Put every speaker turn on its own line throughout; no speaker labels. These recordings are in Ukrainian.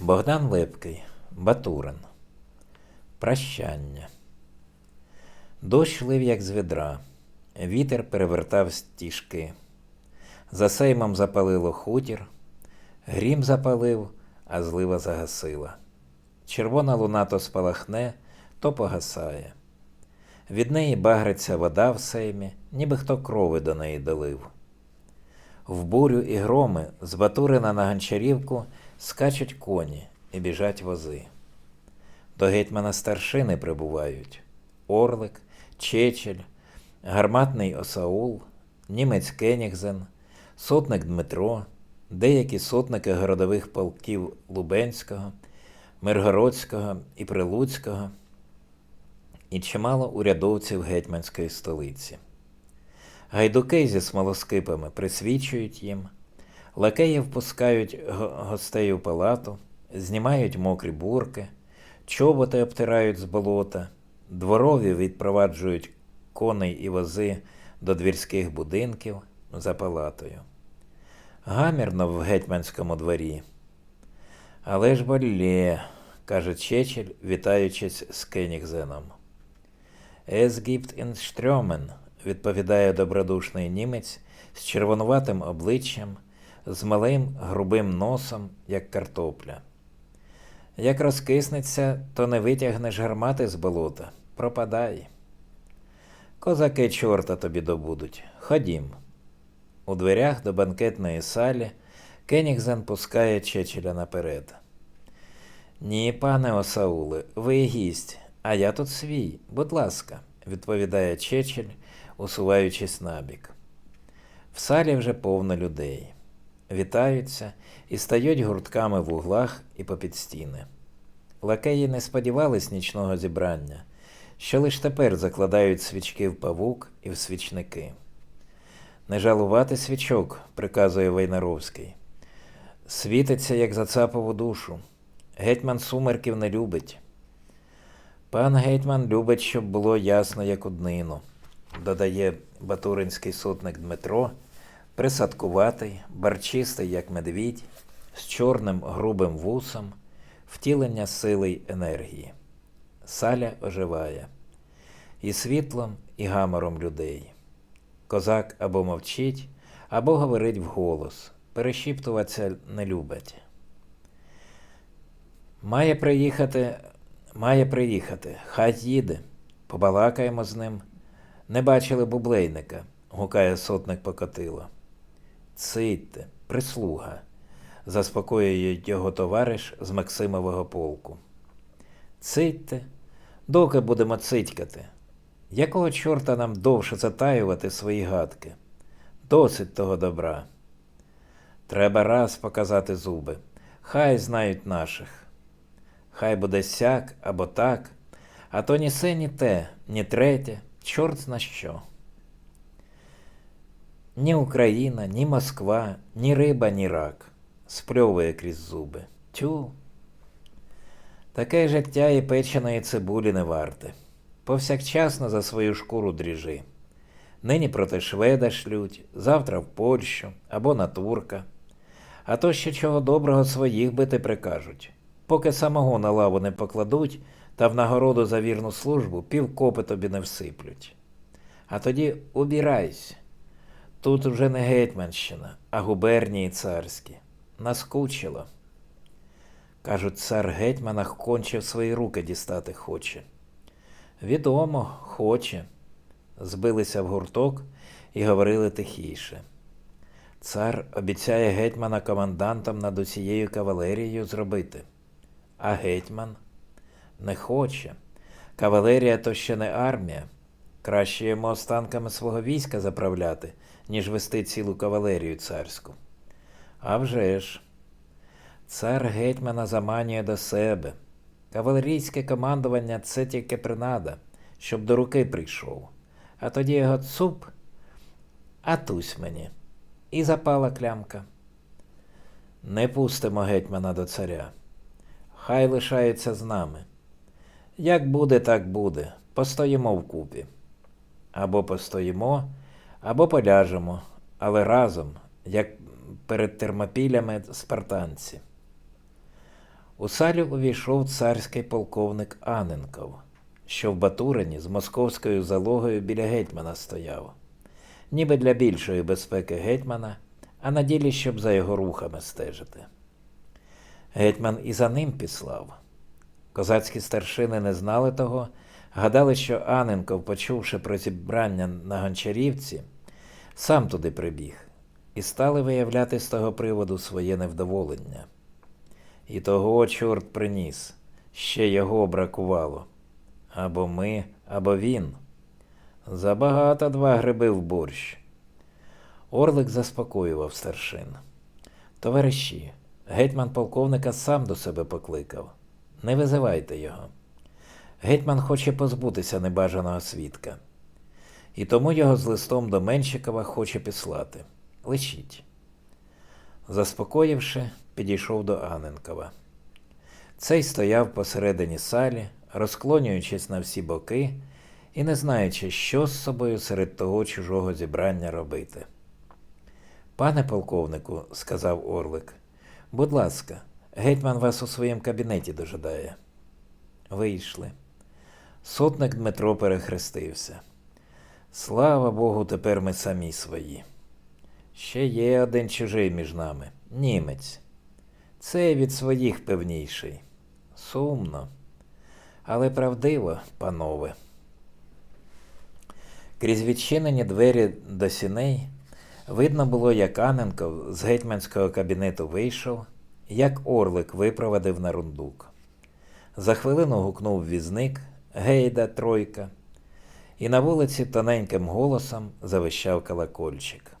Богдан Лепкий, Батурин. Прощання. Дощ лив, як з відра, вітер перевертав стіжки. За сеймом запалило хутір, грім запалив, а злива загасила. Червона луна то спалахне, то погасає. Від неї багриться вода в сеймі, ніби хто крови до неї долив. В бурю і громи з Батурина на Гончарівку скачуть коні і біжать вози. До гетьмана старшини прибувають Орлик, Чечель, гарматний Осаул, німець Кенігзен, сотник Дмитро, деякі сотники городових полків Лубенського, Миргородського і Прилуцького, і чимало урядовців гетьманської столиці. Гайдуки зі смолоскипами присвічують їм, лакеї впускають гостей у палату, знімають мокрі бурки, чоботи обтирають з болота, дворові відпроваджують коней і вози до двірських будинків за палатою. Гамірно в гетьманському дворі. Але ж болє, каже Чечель, вітаючись з Кенігзеном. Es Strömen, відповідає добродушний німець з червонуватим обличчям, з малим грубим носом, як картопля. Як розкиснеться, то не витягнеш гармати з болота. Пропадай. Козаки чорта тобі добудуть. Ходім. У дверях до банкетної салі Кенігзен пускає Чечеля наперед. Ні, пане Осауле, ви гість, а я тут свій, будь ласка, відповідає Чечель, усуваючись набік. В салі вже повно людей. Вітаються і стають гуртками в углах і попід стіни. Лакеї не сподівались нічного зібрання, що лиш тепер закладають свічки в павук і в свічники. Не жалувати свічок, приказує Войнаровський. Світиться, як зацапав душу. Гетьман сумерків не любить. Пан гетьман любить, щоб було ясно, як однину, додає батуринський сотник Дмитро, присадкуватий, барчистий, як медвідь, з чорним грубим вусом, втілення сили й енергії. Саля оживає і світлом, і гамором людей. Козак або мовчить, або говорить вголос, перешіптуватися не любить. Має приїхати, має приїхати, хай їде. Побалакаємо з ним. Не бачили бублейника, гукає сотник Покотило. Цидьте, прислуга, заспокоює його товариш з Максимового полку. Цидьте, доки будемо цитькати. Якого чорта нам довше затаювати свої гадки? Досить того добра. Треба раз показати зуби. Хай знають наших. Хай буде сяк або так, а то ні се, ні те, ні третє, чорт зна що. Ні Україна, ні Москва, ні риба, ні рак. Спльовує крізь зуби. Тю. Таке життя і печеної цибулі не варте. Повсякчасно за свою шкуру дріжи. Нині проти шведа шлють, завтра в Польщу або на турка. А то ще чого доброго своїх бити прикажуть. Поки самого на лаву не покладуть та в нагороду за вірну службу півкопи тобі не всиплють. А тоді убирайся. Тут уже не гетьманщина, а губернії царські. Наскучило. Кажуть, цар гетьманах конче свої руки дістати хоче. Відомо, хоче. Збилися в гурток і говорили тихіше. Цар обіцяє гетьмана командантом над усією кавалерією зробити. А гетьман не хоче. Кавалерія то ще не армія. Краще йому останками свого війська заправляти, ніж вести цілу кавалерію царську. А вже ж, цар гетьмана заманює до себе. Кавалерійське командування це тільки принада, щоб до руки прийшов. А тоді його цуп, а тусь мені. І запала клямка. Не пустимо гетьмана до царя. Хай лишається з нами. Як буде, так буде. Постоїмо вкупі. Або постоїмо, або поляжемо, але разом, як перед термопілями спартанці. У салю увійшов царський полковник Аненков, що в Батурині з московською залогою біля гетьмана стояв, ніби для більшої безпеки гетьмана, а на ділі, щоб за його рухами стежити. Гетьман і за ним післав. Козацькі старшини не знали того, гадали, що Аненков, почувши про зібрання на Гончарівці, сам туди прибіг, і стали виявляти з того приводу своє невдоволення. І того чорт приніс, ще його бракувало. Або ми, або він. Забагато два гриби в борщ. Орлик заспокоював старшин. Товариші, гетьман полковника сам до себе покликав. Не визивайте його. Гетьман хоче позбутися небажаного свідка. І тому його з листом до Менщикова хоче післати. Лишіть. Заспокоївши, підійшов до Аненкова. Цей стояв посередині салі, розклонюючись на всі боки і не знаючи, що з собою серед того чужого зібрання робити. Пане полковнику, сказав Орлик, будь ласка, гетьман вас у своєму кабінеті дожидає. Вийшли. Сотник Дмитро перехрестився. Слава Богу, тепер ми самі свої. Ще є один чужий між нами німець. Цей від своїх певніший. Сумно, але правдиво, панове. Крізь відчинені двері до сіней видно було, як Аненков з гетьманського кабінету вийшов, як орлик випровадив на рундук. За хвилину гукнув візник, гейда, тройка, і на вулиці тоненьким голосом завищав колокольчик.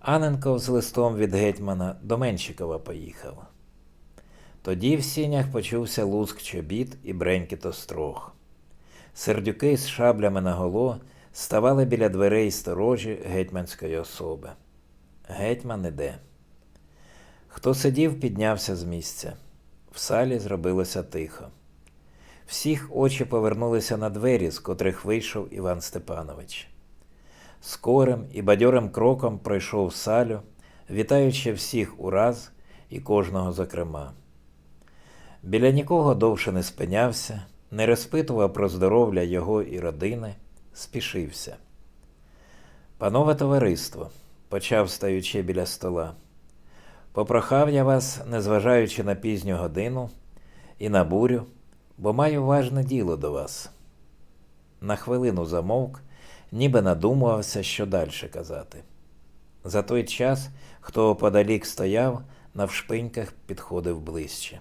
Аненков з листом від гетьмана до Менщикова поїхав. Тоді в сінях почувся луск чобіт і бренькіт острог. Сердюки з шаблями наголо ставали біля дверей сторожі гетьманської особи. Гетьман іде. Хто сидів, піднявся з місця. В салі зробилося тихо. Всіх очі повернулися на двері, з котрих вийшов Іван Степанович. Скорим і бадьорим кроком пройшов салю, вітаючи всіх ураз і кожного зокрема. Біля нікого довше не спинявся, не розпитував про здоров'я його і родини, спішився. Панове товариство, почав стаючи біля стола, попрохав я вас, незважаючи на пізню годину і на бурю, бо маю важне діло до вас. На хвилину замовк, ніби надумувався, що далі казати. За той час, хто оподалік стояв, навшпиньках підходив ближче.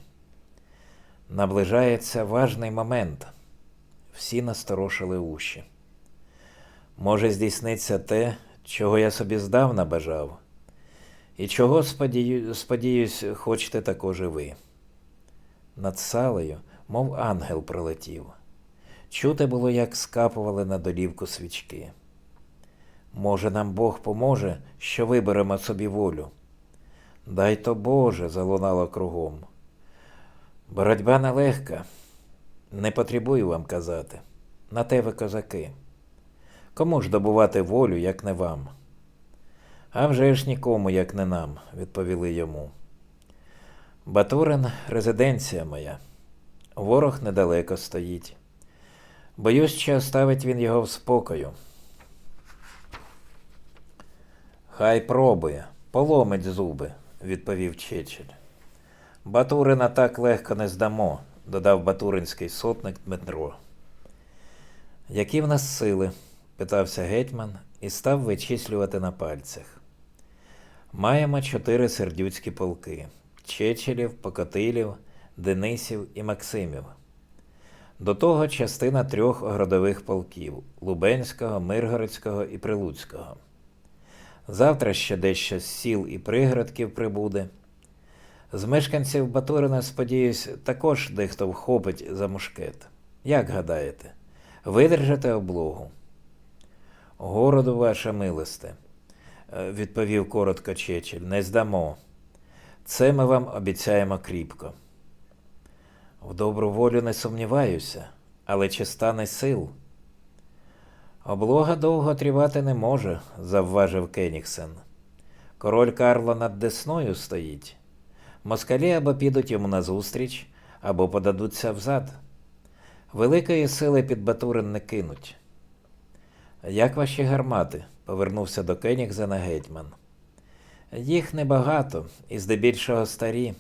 Наближається важний момент. Всі насторошили уші. Може, здійсниться те, чого я собі здавна бажав, і чого, сподію, сподіюсь, хочете також і ви. Над салею, мов ангел пролетів. Чути було, як скапували на долівку свічки. Може, нам Бог поможе, що виберемо собі волю. Дай то Боже, залунало кругом. Боротьба нелегка, не потребую вам казати. На те ви козаки. Кому ж добувати волю, як не вам? А вже ж нікому, як не нам, відповіли йому. Батурин резиденція моя. Ворог недалеко стоїть. Боюсь, чи оставить він його в спокою. Хай пробує, поломить зуби, відповів Чечель. Батурина так легко не здамо, додав батуринський сотник Дмитро. Які в нас сили? питався гетьман і став вичислювати на пальцях. Маємо чотири сердюцькі полки Чечелів, Покотилів, Денисів і Максимів. До того частина трьох городових полків Лубенського, Миргородського і Прилуцького. Завтра ще дещо з сіл і пригородків прибуде. З мешканців Батурина, сподіюсь, також дехто вхопить за мушкет. Як гадаєте, видержите облогу? Городу, ваше милосте, відповів коротко Чечель, не здамо. Це ми вам обіцяємо кріпко. В добру волю не сумніваюся, але чи стане сил? Облога довго тривати не може, завважив Кенігсен. Король Карло над Десною стоїть. Москалі або підуть йому назустріч, або подадуться взад. Великої сили під Батурин не кинуть. Як ваші гармати? повернувся до Кенігзена гетьман. Їх небагато і здебільшого старі,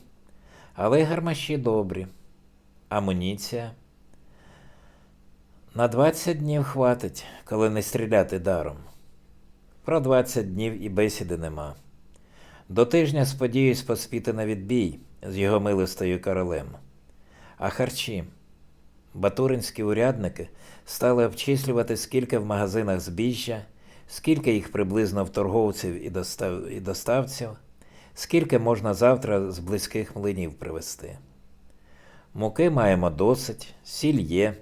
але гармаші добрі. Амуніція. На 20 днів хватить, коли не стріляти даром. Про 20 днів і бесіди нема. До тижня сподіюсь поспіти на відбій з його милостою королем. А харчі. Батуринські урядники стали обчислювати, скільки в магазинах збіжжя, скільки їх приблизно в торговців і, достав... і доставців, скільки можна завтра з близьких млинів привезти. Муки маємо досить, сіль є,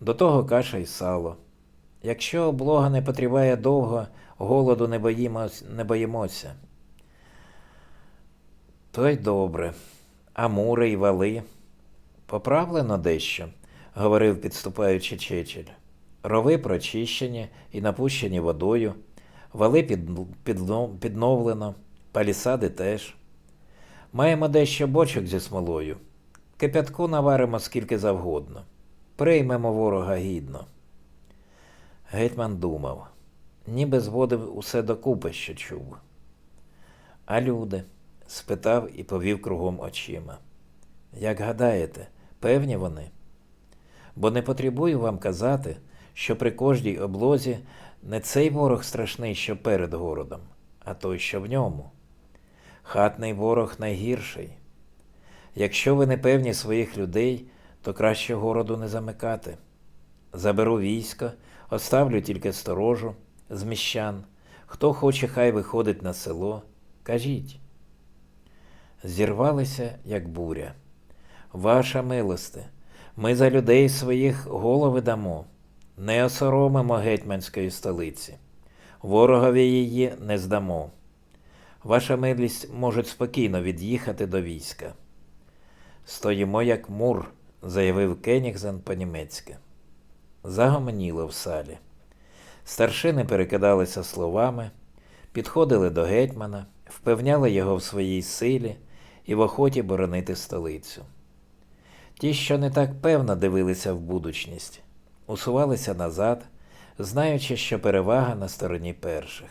до того каша й сало. Якщо облога не потриває довго, голоду не, боїмось, не боїмося. То й добре. А мури й вали. Поправлено дещо, говорив, підступаючи Чечель. Рови прочищені і напущені водою, вали під, підно- підновлено, палісади теж. Маємо дещо бочок зі смолою. Кипятку наваримо скільки завгодно. Приймемо ворога гідно. Гетьман думав, ніби зводив усе докупи, що чув. А люди? спитав і повів кругом очима. Як гадаєте, певні вони? Бо не потребую вам казати, що при кожній облозі не цей ворог страшний, що перед городом, а той, що в ньому. Хатний ворог найгірший. Якщо ви не певні своїх людей, то краще городу не замикати. Заберу військо, оставлю тільки сторожу з міщан. Хто хоче, хай виходить на село. Кажіть. Зірвалися, як буря. Ваша милосте, ми за людей своїх голови дамо, не осоромимо гетьманської столиці, ворогові її не здамо. Ваша милість можуть спокійно від'їхати до війська. Стоїмо, як мур, заявив Кенігзен по-німецьки. Загомоніло в салі. Старшини перекидалися словами, підходили до гетьмана, впевняли його в своїй силі і в охоті боронити столицю. Ті, що не так певно дивилися в будучність, усувалися назад, знаючи, що перевага на стороні перших.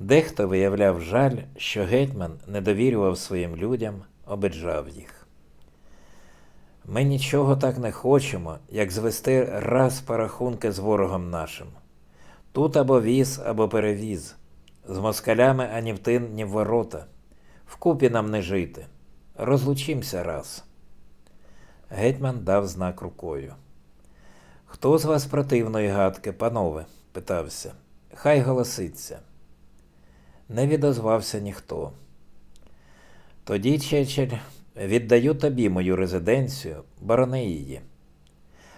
Дехто виявляв жаль, що гетьман не довірював своїм людям, обиджав їх. Ми нічого так не хочемо, як звести раз порахунки з ворогом нашим. Тут або віз, або перевіз. З москалями ані в тин, ні в ворота. Вкупі нам не жити. Розлучимся раз. Гетьман дав знак рукою. Хто з вас противної гадки, панове? питався. Хай голоситься. Не відозвався ніхто. Тоді, Чечель, віддаю тобі мою резиденцію, борони її.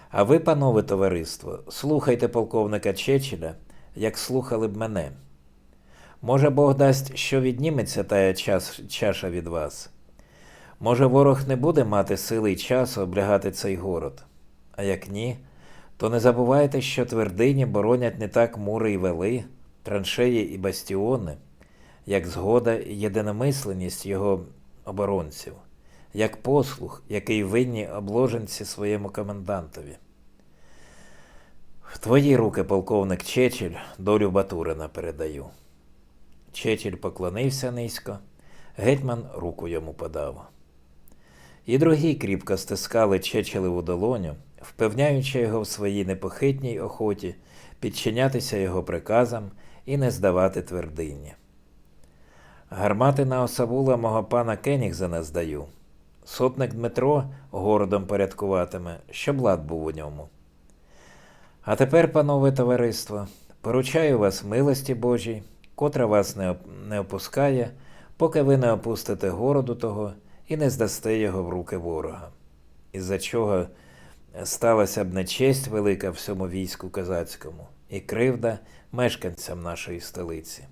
А ви, панове товариство, слухайте полковника Чечеля, як слухали б мене. Може, Бог дасть, що відніметься тая чаша від вас. Може, ворог не буде мати сили й часу облягати цей город. А як ні, то не забувайте, що твердині боронять не так мури й вели, траншеї і бастіони, як згода і єдиномисленість його оборонців, як послух, який винні обложенці своєму комендантові. В твої руки, полковник Чечель, долю Батурина передаю. Чечель поклонився низько, гетьман руку йому подав. І другі кріпко стискали Чечелеву долоню, впевняючи його в своїй непохитній охоті підчинятися його приказам і не здавати твердині. Гармати на осавула мого пана Кенігзена здаю. Сотник Дмитро городом порядкуватиме, щоб лад був у ньому. А тепер, панове товариство, поручаю вас милості Божій, котра вас не, оп- не опускає, поки ви не опустите городу того і не здасте його в руки ворога. Із-за чого сталася б нечесть велика всьому війську козацькому і кривда мешканцям нашої столиці.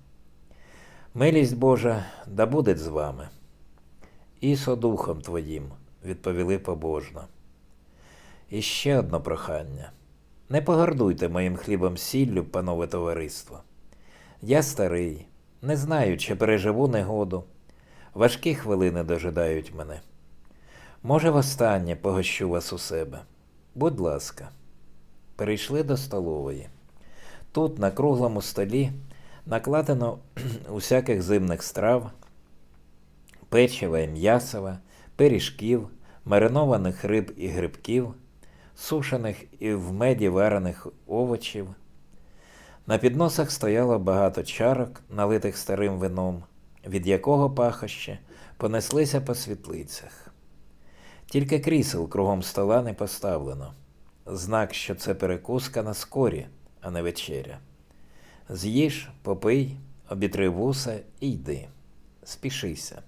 Милість Божа да буде з вами. І со духом твоїм, відповіли побожно. І ще одне прохання. Не погордуйте моїм хлібом сіллю, панове товариство. Я старий, не знаю, чи переживу негоду. Важкі хвилини дожидають мене. Може, востаннє погощу вас у себе. Будь ласка. Перейшли до столової. Тут, на круглому столі, накладено усяких зимних страв, печива і м'ясова, пиріжків, маринованих риб і грибків, сушених і в меді варених овочів. На підносах стояло багато чарок, налитих старим вином, від якого пахощі понеслися по світлицях. Тільки крісел кругом стола не поставлено. Знак, що це перекуска на скорі, а не вечеря. З'їж, попий, обітри вуса і йди. Спішися.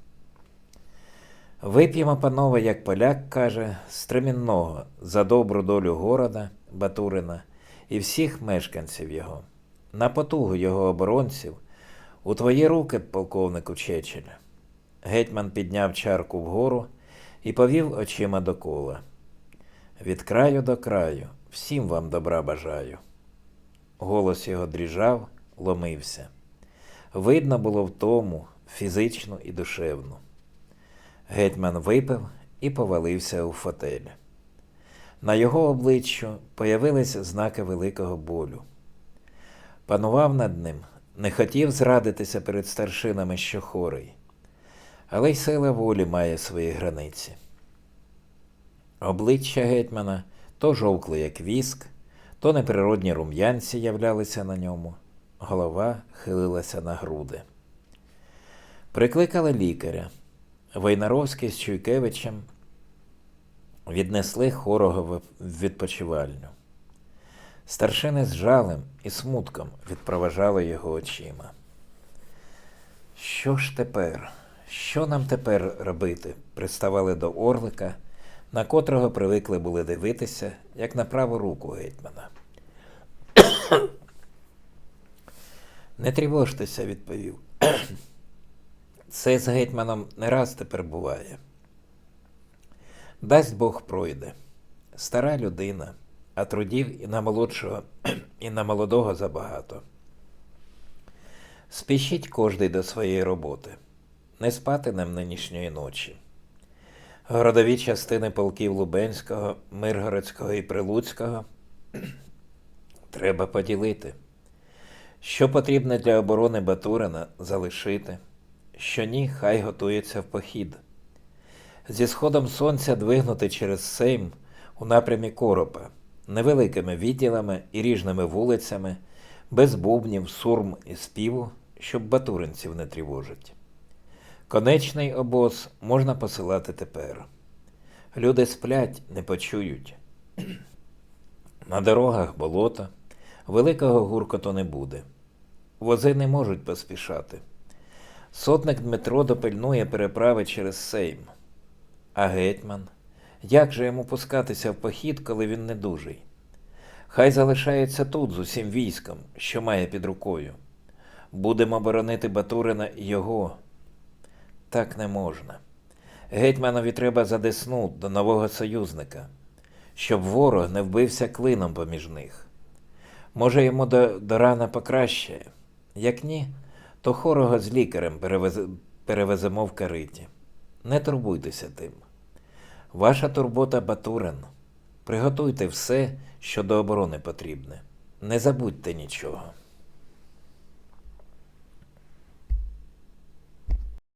Вип'ємо, панове, як поляк каже, стремінного за добру долю города, Батурина і всіх мешканців його, на потугу його оборонців, у твої руки, полковнику Чечель. Гетьман підняв чарку вгору і повів очима докола. Від краю до краю, всім вам добра бажаю. Голос його дріжав, ломився. Видно було в тому фізичну і душевну. Гетьман випив і повалився у фотель. На його обличчю появилися знаки великого болю. Панував над ним, не хотів зрадитися перед старшинами, що хорий, але й сила волі має свої границі. Обличчя гетьмана то жовкло, як віск, то неприродні рум'янці являлися на ньому, голова хилилася на груди. Прикликали лікаря. Войнаровський з Чуйкевичем віднесли хорого в відпочивальню. Старшини з жалем і смутком відпроважали його очима. Що ж тепер? Що нам тепер робити? приставали до Орлика, на котрого привикли були дивитися, як на праву руку гетьмана. Не тривожтеся, відповів. Це з гетьманом не раз тепер буває. Дасть Бог пройде. Стара людина, а трудів і на молодшого, і на молодого забагато. Спішіть кожний до своєї роботи, не спати нам нинішньої ночі. Городові частини полків Лубенського, Миргородського і Прилуцького треба поділити. Що потрібне для оборони Батурина, залишити що ні, хай готується в похід. Зі сходом сонця двигнути через Сейм у напрямі Коропа, невеликими відділами і ріжними вулицями, без бубнів, сурм і співу, щоб батуринців не тривожить. Конечний обоз можна посилати тепер. Люди сплять, не почують. На дорогах болото, великого гуркоту не буде. Вози не можуть поспішати. Сотник Дмитро допильнує переправи через Сейм. А гетьман? Як же йому пускатися в похід, коли він недужий? Хай залишається тут з усім військом, що має під рукою. Будемо боронити Батурина і його. Так не можна. Гетьманові треба за до нового союзника, щоб ворог не вбився клином поміж них. Може, йому до, до рана покращає, як ні, то хорого з лікарем перевез... перевеземо в кариті. Не турбуйтеся тим. Ваша турбота Батурин. Приготуйте все, що до оборони потрібне. Не забудьте нічого.